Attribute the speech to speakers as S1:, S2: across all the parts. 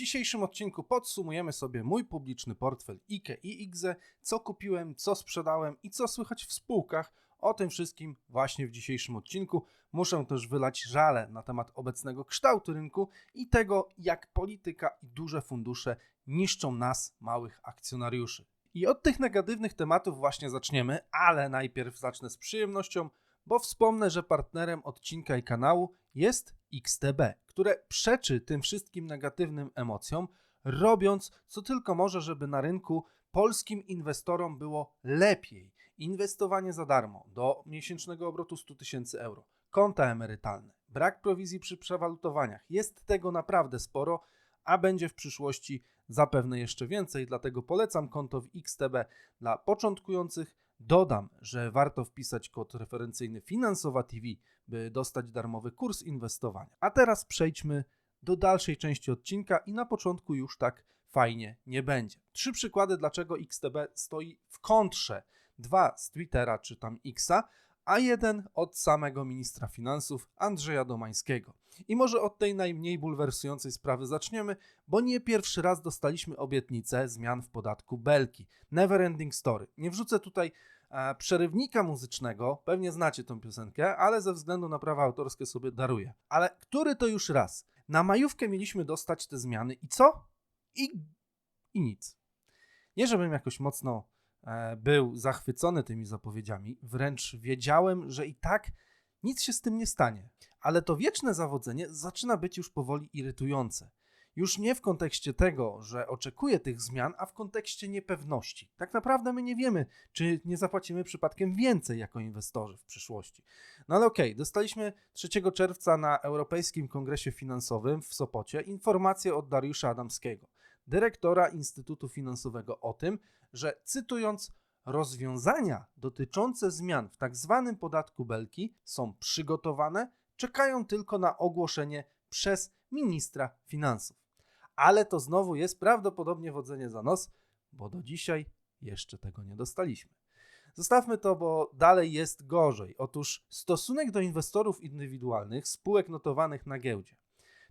S1: dzisiejszym odcinku podsumujemy sobie mój publiczny portfel IKE i IGZE, co kupiłem, co sprzedałem i co słychać w spółkach. O tym wszystkim właśnie w dzisiejszym odcinku. Muszę też wylać żale na temat obecnego kształtu rynku i tego, jak polityka i duże fundusze niszczą nas, małych akcjonariuszy. I od tych negatywnych tematów właśnie zaczniemy, ale najpierw zacznę z przyjemnością, bo wspomnę, że partnerem odcinka i kanału jest XTB, które przeczy tym wszystkim negatywnym emocjom, robiąc co tylko może, żeby na rynku polskim inwestorom było lepiej. Inwestowanie za darmo do miesięcznego obrotu 100 tysięcy euro, konta emerytalne, brak prowizji przy przewalutowaniach. Jest tego naprawdę sporo, a będzie w przyszłości zapewne jeszcze więcej, dlatego polecam konto w XTB dla początkujących. Dodam, że warto wpisać kod referencyjny Finansowa TV, by dostać darmowy kurs inwestowania. A teraz przejdźmy do dalszej części odcinka i na początku już tak fajnie nie będzie. Trzy przykłady, dlaczego XTB stoi w kontrze. Dwa z Twittera czy tam Xa, a jeden od samego ministra finansów Andrzeja Domańskiego. I może od tej najmniej bulwersującej sprawy zaczniemy, bo nie pierwszy raz dostaliśmy obietnicę zmian w podatku Belki. Never Ending Story. Nie wrzucę tutaj e, przerywnika muzycznego, pewnie znacie tą piosenkę, ale ze względu na prawa autorskie sobie daruję. Ale który to już raz? Na majówkę mieliśmy dostać te zmiany i co? I, i nic. Nie żebym jakoś mocno był zachwycony tymi zapowiedziami, wręcz wiedziałem, że i tak nic się z tym nie stanie. Ale to wieczne zawodzenie zaczyna być już powoli irytujące. Już nie w kontekście tego, że oczekuję tych zmian, a w kontekście niepewności. Tak naprawdę my nie wiemy, czy nie zapłacimy przypadkiem więcej jako inwestorzy w przyszłości. No ale okej, okay, dostaliśmy 3 czerwca na Europejskim Kongresie Finansowym w Sopocie informację od Dariusza Adamskiego, dyrektora Instytutu Finansowego o tym, że cytując rozwiązania dotyczące zmian w tak zwanym podatku Belki są przygotowane, czekają tylko na ogłoszenie przez ministra finansów. Ale to znowu jest prawdopodobnie wodzenie za nos, bo do dzisiaj jeszcze tego nie dostaliśmy. Zostawmy to, bo dalej jest gorzej. Otóż stosunek do inwestorów indywidualnych, spółek notowanych na giełdzie.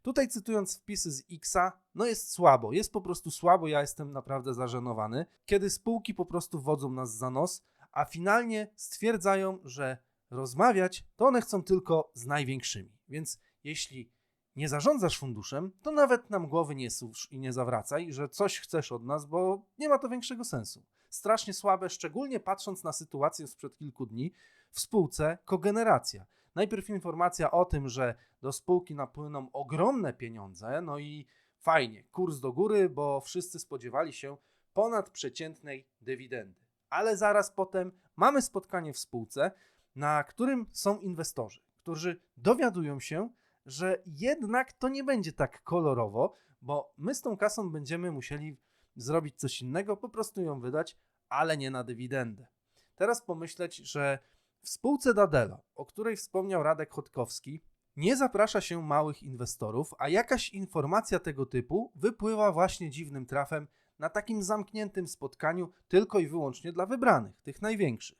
S1: Tutaj cytując wpisy z Xa, no jest słabo, jest po prostu słabo, ja jestem naprawdę zażenowany, kiedy spółki po prostu wodzą nas za nos, a finalnie stwierdzają, że rozmawiać to one chcą tylko z największymi. Więc jeśli nie zarządzasz funduszem, to nawet nam głowy nie susz i nie zawracaj, że coś chcesz od nas, bo nie ma to większego sensu. Strasznie słabe, szczególnie patrząc na sytuację sprzed kilku dni w spółce kogeneracja. Najpierw informacja o tym, że do spółki napłyną ogromne pieniądze, no i fajnie, kurs do góry, bo wszyscy spodziewali się ponadprzeciętnej dywidendy. Ale zaraz potem mamy spotkanie w spółce, na którym są inwestorzy, którzy dowiadują się, że jednak to nie będzie tak kolorowo, bo my z tą kasą będziemy musieli zrobić coś innego, po prostu ją wydać, ale nie na dywidendę. Teraz pomyśleć, że w spółce Dadelo, o której wspomniał Radek Chodkowski, nie zaprasza się małych inwestorów, a jakaś informacja tego typu wypływa właśnie dziwnym trafem na takim zamkniętym spotkaniu tylko i wyłącznie dla wybranych, tych największych.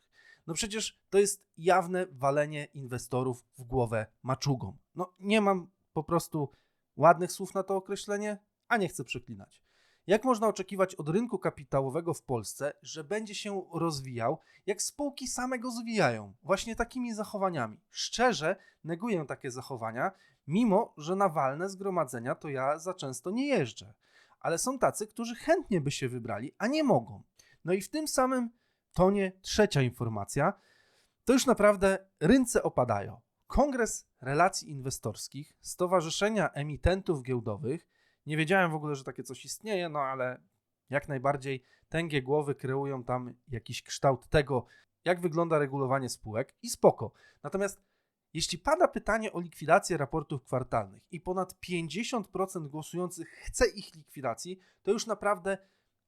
S1: No przecież to jest jawne walenie inwestorów w głowę maczugą. No nie mam po prostu ładnych słów na to określenie, a nie chcę przeklinać. Jak można oczekiwać od rynku kapitałowego w Polsce, że będzie się rozwijał, jak spółki same go zwijają, właśnie takimi zachowaniami? Szczerze neguję takie zachowania, mimo że na walne zgromadzenia to ja za często nie jeżdżę. Ale są tacy, którzy chętnie by się wybrali, a nie mogą. No i w tym samym tonie trzecia informacja. To już naprawdę rynce opadają. Kongres Relacji Inwestorskich, Stowarzyszenia Emitentów Giełdowych, nie wiedziałem w ogóle, że takie coś istnieje, no ale jak najbardziej tęgie głowy kreują tam jakiś kształt tego, jak wygląda regulowanie spółek i spoko. Natomiast jeśli pada pytanie o likwidację raportów kwartalnych i ponad 50% głosujących chce ich likwidacji, to już naprawdę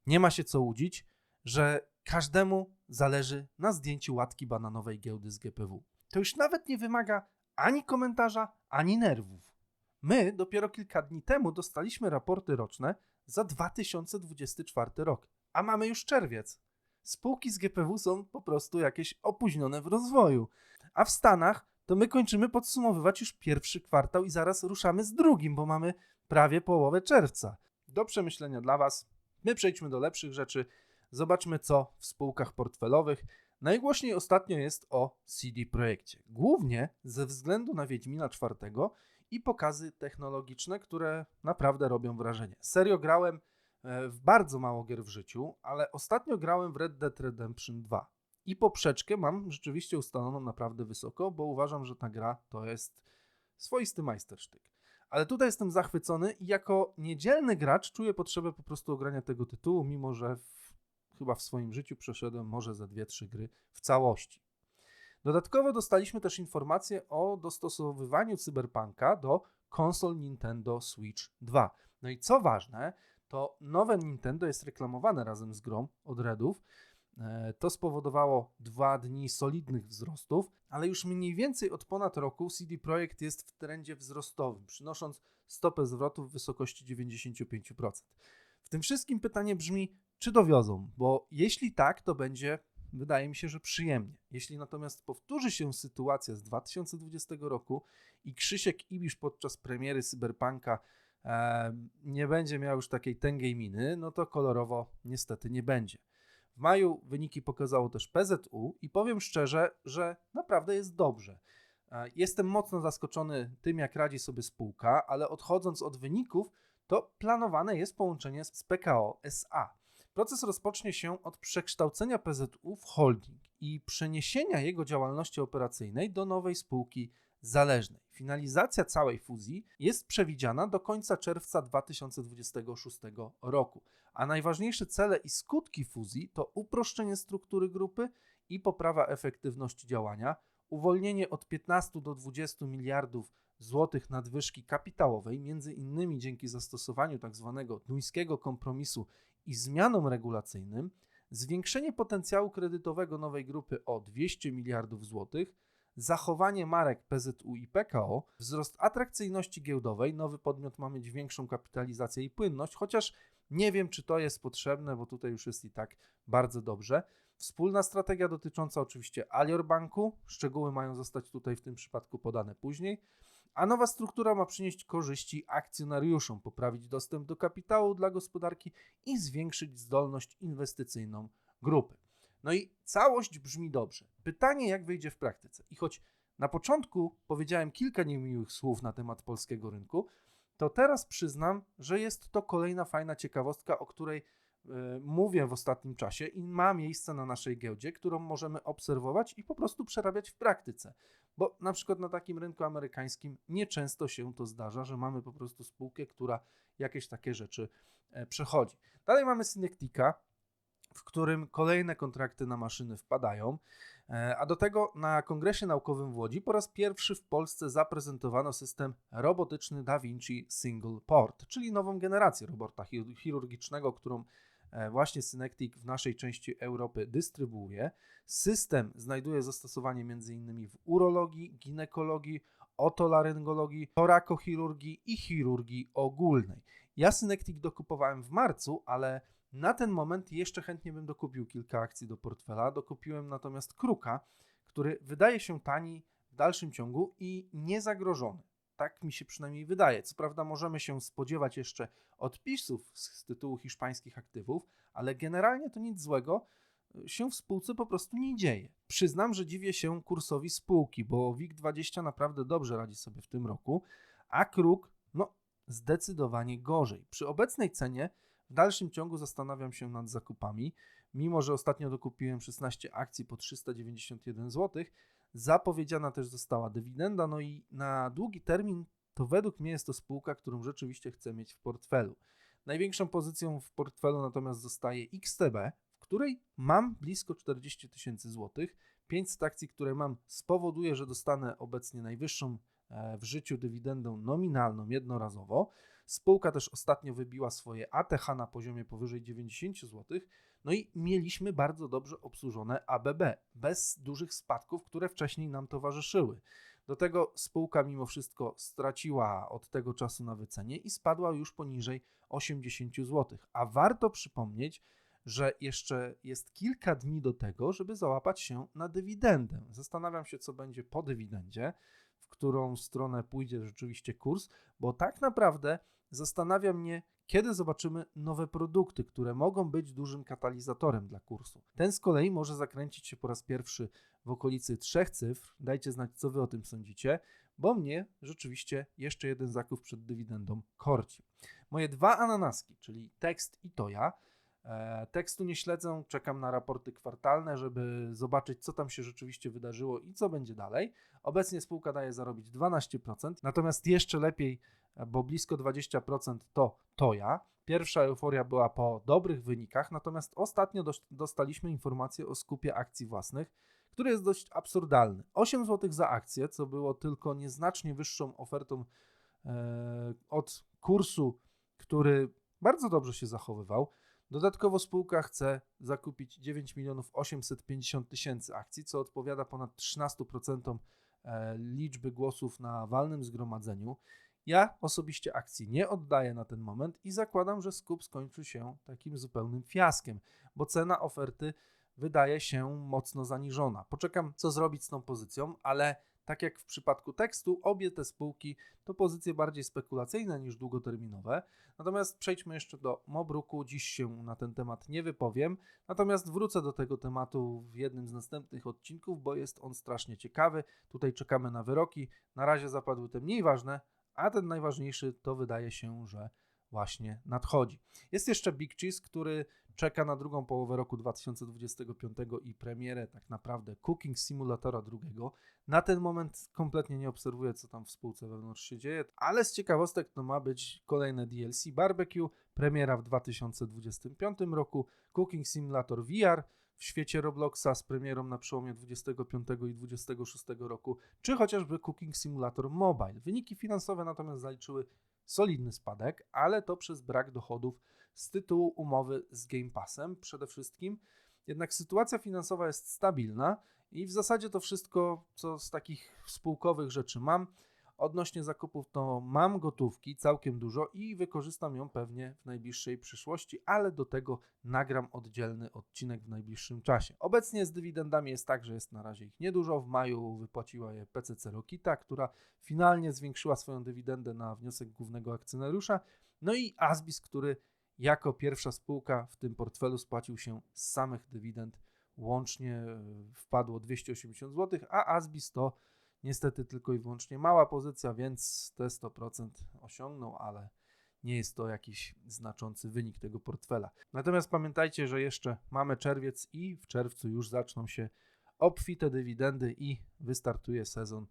S1: nie ma się co łudzić, że każdemu zależy na zdjęciu łatki bananowej giełdy z GPW. To już nawet nie wymaga ani komentarza, ani nerwów. My dopiero kilka dni temu dostaliśmy raporty roczne za 2024 rok, a mamy już czerwiec. Spółki z GPW są po prostu jakieś opóźnione w rozwoju. A w Stanach to my kończymy podsumowywać już pierwszy kwartał i zaraz ruszamy z drugim, bo mamy prawie połowę czerwca. do przemyślenia dla Was. My przejdźmy do lepszych rzeczy. Zobaczmy, co w spółkach portfelowych. Najgłośniej ostatnio jest o CD Projekcie. Głównie ze względu na Wiedźmina IV i pokazy technologiczne, które naprawdę robią wrażenie. Serio grałem e, w bardzo mało gier w życiu, ale ostatnio grałem w Red Dead Redemption 2. I poprzeczkę mam rzeczywiście ustaloną naprawdę wysoko, bo uważam, że ta gra to jest swoisty majstersztyk. Ale tutaj jestem zachwycony i jako niedzielny gracz czuję potrzebę po prostu ogrania tego tytułu, mimo że w, chyba w swoim życiu przeszedłem może dwie, trzy gry w całości. Dodatkowo dostaliśmy też informację o dostosowywaniu Cyberpunka do konsol Nintendo Switch 2. No i co ważne, to nowe Nintendo jest reklamowane razem z grą od Redów. E, to spowodowało dwa dni solidnych wzrostów, ale już mniej więcej od ponad roku CD Projekt jest w trendzie wzrostowym, przynosząc stopę zwrotu w wysokości 95%. W tym wszystkim pytanie brzmi, czy dowiozą? Bo jeśli tak, to będzie wydaje mi się, że przyjemnie. Jeśli natomiast powtórzy się sytuacja z 2020 roku i Krzysiek Ibisz podczas premiery Cyberpunka e, nie będzie miał już takiej tęgiej miny, no to kolorowo niestety nie będzie. W maju wyniki pokazało też PZU i powiem szczerze, że naprawdę jest dobrze. E, jestem mocno zaskoczony tym, jak radzi sobie spółka, ale odchodząc od wyników, to planowane jest połączenie z PKO SA. Proces rozpocznie się od przekształcenia PZU w holding i przeniesienia jego działalności operacyjnej do nowej spółki zależnej. Finalizacja całej fuzji jest przewidziana do końca czerwca 2026 roku, a najważniejsze cele i skutki fuzji to uproszczenie struktury grupy i poprawa efektywności działania, uwolnienie od 15 do 20 miliardów złotych nadwyżki kapitałowej, między innymi dzięki zastosowaniu tzw. Tak duńskiego kompromisu i zmianom regulacyjnym, zwiększenie potencjału kredytowego nowej grupy o 200 miliardów złotych, zachowanie marek PZU i PKO, wzrost atrakcyjności giełdowej, nowy podmiot ma mieć większą kapitalizację i płynność, chociaż nie wiem, czy to jest potrzebne, bo tutaj już jest i tak bardzo dobrze. Wspólna strategia dotycząca oczywiście Alior Banku, szczegóły mają zostać tutaj w tym przypadku podane później a nowa struktura ma przynieść korzyści akcjonariuszom, poprawić dostęp do kapitału dla gospodarki i zwiększyć zdolność inwestycyjną grupy. No i całość brzmi dobrze. Pytanie, jak wyjdzie w praktyce. I choć na początku powiedziałem kilka niemiłych słów na temat polskiego rynku, to teraz przyznam, że jest to kolejna fajna ciekawostka, o której mówię w ostatnim czasie i ma miejsce na naszej giełdzie, którą możemy obserwować i po prostu przerabiać w praktyce. Bo na przykład na takim rynku amerykańskim nieczęsto się to zdarza, że mamy po prostu spółkę, która jakieś takie rzeczy e, przechodzi. Dalej mamy Synectica, w którym kolejne kontrakty na maszyny wpadają. E, a do tego na Kongresie Naukowym w Łodzi po raz pierwszy w Polsce zaprezentowano system robotyczny Da Vinci Single Port, czyli nową generację robota chirurgicznego, którą E, właśnie Synectic w naszej części Europy dystrybuuje. System znajduje zastosowanie m.in. w urologii, ginekologii, otolaryngologii, torakochirurgii i chirurgii ogólnej. Ja Synectic dokupowałem w marcu, ale na ten moment jeszcze chętnie bym dokupił kilka akcji do portfela. Dokupiłem natomiast Kruka, który wydaje się tani w dalszym ciągu i niezagrożony. Tak mi się przynajmniej wydaje. Co prawda możemy się spodziewać jeszcze odpisów z tytułu hiszpańskich aktywów, ale generalnie to nic złego e, się w spółce po prostu nie dzieje. Przyznam, że dziwię się kursowi spółki, bo WIG20 naprawdę dobrze radzi sobie w tym roku, a Kruk no zdecydowanie gorzej. Przy obecnej cenie w dalszym ciągu zastanawiam się nad zakupami, mimo że ostatnio dokupiłem 16 akcji po 391 zł, Zapowiedziana też została dywidenda, no i na długi termin to według mnie jest to spółka, którą rzeczywiście chcę mieć w portfelu. Największą pozycją w portfelu natomiast zostaje XTB, w której mam blisko 40 tysięcy złotych. 500 akcji, które mam, spowoduje, że dostanę obecnie najwyższą e, w życiu dywidendę nominalną jednorazowo. Spółka też ostatnio wybiła swoje ATH na poziomie powyżej 90 zł. No i mieliśmy bardzo dobrze obsłużone ABB, bez dużych spadków, które wcześniej nam towarzyszyły. Do tego spółka mimo wszystko straciła od tego czasu na wycenie i spadła już poniżej 80 zł. A warto przypomnieć, że jeszcze jest kilka dni do tego, żeby załapać się na dywidendę. Zastanawiam się, co będzie po dywidendzie, w którą stronę pójdzie rzeczywiście kurs, bo tak naprawdę zastanawia mnie, kiedy zobaczymy nowe produkty, które mogą być dużym katalizatorem dla kursu. Ten z kolei może zakręcić się po raz pierwszy w okolicy trzech cyfr. Dajcie znać, co wy o tym sądzicie, bo mnie rzeczywiście jeszcze jeden zakup przed dywidendą korci. Moje dwa ananaski, czyli tekst i toja. E, tekstu nie śledzę, czekam na raporty kwartalne, żeby zobaczyć, co tam się rzeczywiście wydarzyło i co będzie dalej. Obecnie spółka daje zarobić 12%, natomiast jeszcze lepiej, bo blisko 20% to Toja. Pierwsza euforia była po dobrych wynikach, natomiast ostatnio dostaliśmy informację o skupie akcji własnych, który jest dość absurdalny. 8 zł za akcję, co było tylko nieznacznie wyższą ofertą e, od kursu, który bardzo dobrze się zachowywał. Dodatkowo spółka chce zakupić 9 milionów 850 tysięcy akcji, co odpowiada ponad 13% e, liczby głosów na walnym zgromadzeniu. Ja osobiście akcji nie oddaję na ten moment i zakładam, że skup skończy się takim zupełnym fiaskiem, bo cena oferty wydaje się mocno zaniżona. Poczekam, co zrobić z tą pozycją, ale tak jak w przypadku tekstu, obie te spółki to pozycje bardziej spekulacyjne niż długoterminowe. Natomiast przejdźmy jeszcze do Mobruku. Dziś się na ten temat nie wypowiem. Natomiast wrócę do tego tematu w jednym z następnych odcinków, bo jest on strasznie ciekawy. Tutaj czekamy na wyroki. Na razie zapadły te mniej ważne, a ten najważniejszy to wydaje się, że właśnie nadchodzi. Jest jeszcze Big Cheese, który czeka na drugą połowę roku 2025 i premierę tak naprawdę Cooking Simulatora drugiego. Na ten moment kompletnie nie obserwuję, co tam w spółce wewnątrz się dzieje, ale z ciekawostek to ma być kolejne DLC Barbecue, premiera w 2025 roku, Cooking Simulator VR, w świecie Robloxa z premierą na przełomie 25 i 26 roku, czy chociażby Cooking Simulator Mobile. Wyniki finansowe natomiast zaliczyły solidny spadek, ale to przez brak dochodów z tytułu umowy z Game Passem przede wszystkim. Jednak sytuacja finansowa jest stabilna i w zasadzie to wszystko, co z takich spółkowych rzeczy mam, Odnośnie zakupów to mam gotówki całkiem dużo i wykorzystam ją pewnie w najbliższej przyszłości, ale do tego nagram oddzielny odcinek w najbliższym czasie. Obecnie z dywidendami jest tak, że jest na razie ich niedużo. W maju wypłaciła je PCC Rokita, która finalnie zwiększyła swoją dywidendę na wniosek głównego akcjonariusza. No i Asbis, który jako pierwsza spółka w tym portfelu spłacił się z samych dywidend łącznie e, wpadło 280 zł, a Asbis to Niestety tylko i wyłącznie mała pozycja, więc te 100% osiągnął, ale nie jest to jakiś znaczący wynik tego portfela. Natomiast pamiętajcie, że jeszcze mamy czerwiec i w czerwcu już zaczną się obfite dywidendy i wystartuje sezon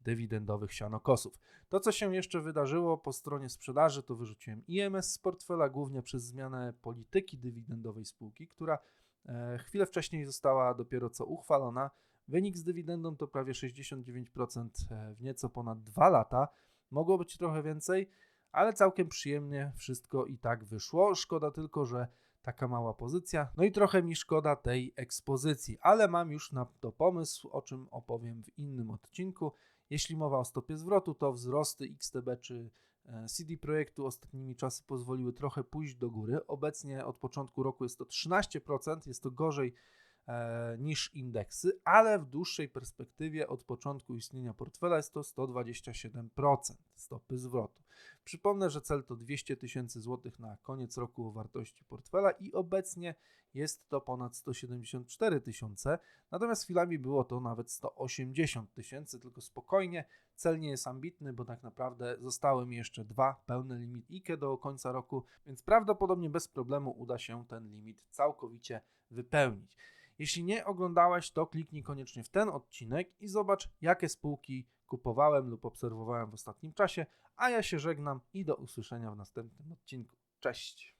S1: dywidendowych sianokosów. To, co się jeszcze wydarzyło po stronie sprzedaży, to wyrzuciłem IMS z portfela, głównie przez zmianę polityki dywidendowej spółki, która e, chwilę wcześniej została dopiero co uchwalona Wynik z dywidendą to prawie 69% e, w nieco ponad 2 lata. Mogło być trochę więcej, ale całkiem przyjemnie wszystko i tak wyszło. Szkoda tylko, że taka mała pozycja. No i trochę mi szkoda tej ekspozycji, ale mam już na to pomysł, o czym opowiem w innym odcinku. Jeśli mowa o stopie zwrotu, to wzrosty XTB czy e, CD Projektu ostatnimi czasy pozwoliły trochę pójść do góry. Obecnie od początku roku jest to 13%, jest to gorzej niż indeksy, ale w dłuższej perspektywie od początku istnienia portfela jest to 127% stopy zwrotu. Przypomnę, że cel to 200 tysięcy złotych na koniec roku o wartości portfela i obecnie jest to ponad 174 tysiące, natomiast chwilami było to nawet 180 tysięcy, tylko spokojnie, cel nie jest ambitny, bo tak naprawdę zostały mi jeszcze dwa pełne limit IKE do końca roku, więc prawdopodobnie bez problemu uda się ten limit całkowicie wypełnić. Jeśli nie oglądałeś, to kliknij koniecznie w ten odcinek i zobacz, jakie spółki kupowałem lub obserwowałem w ostatnim czasie, a ja się żegnam i do usłyszenia w następnym odcinku. Cześć!